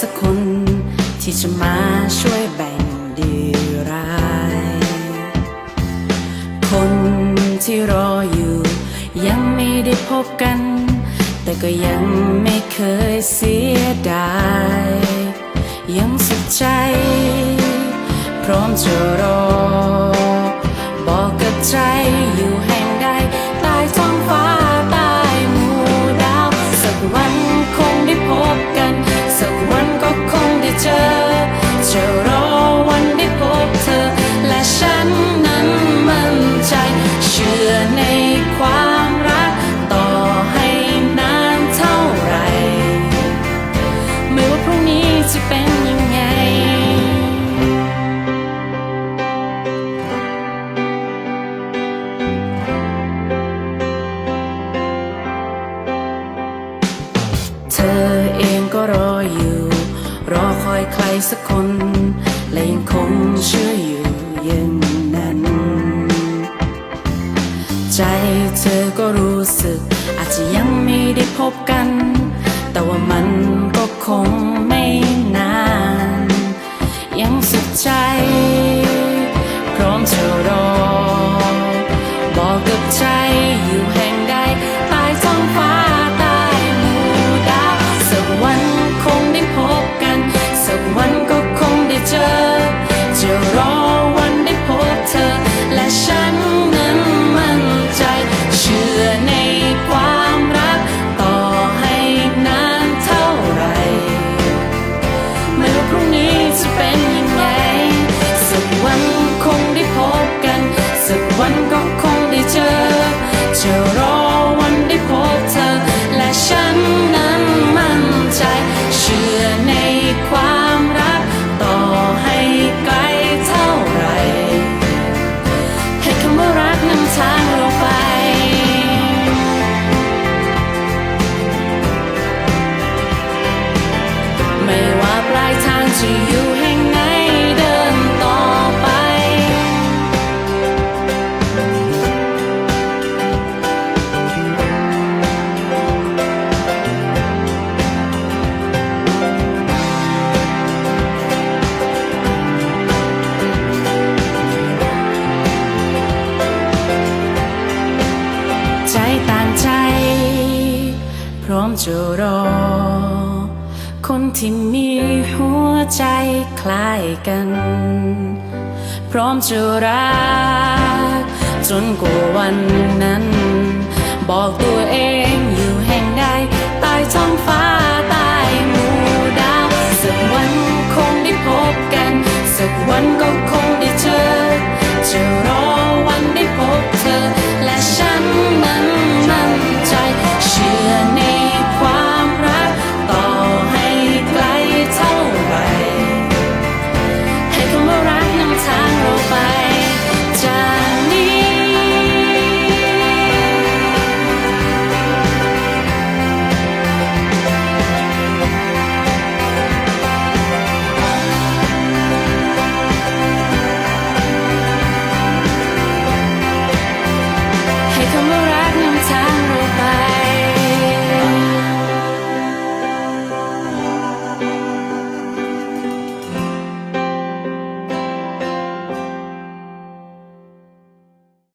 สักคน ที่จะมาช่วยแบ่งดีร้าย คนที่รออยู่ ยังไม่ได้พบกัน แต่ก็ยังไม่เคยเสียดาย ยังสุขใจ พร้อมจะรอ บอกกับใจ อเองก็รออยู่ รอคอยใครสักคน และยังคงเชื่ออยู่ย่งนั้น ใจเธอก็รู้สึก อาจจะยังไม่ได้พบกัน แต่ว่ามันก็คงไม่นาน ยังสุดใจ พร้อมจะรอ คงได้เจอจะรอ ร้อมจะรอ คนที่มีหัวใจคล้ายกัน พร้อมจะรัก จนกว่าวันนั้น บอกตัวเองอยู่ come around in time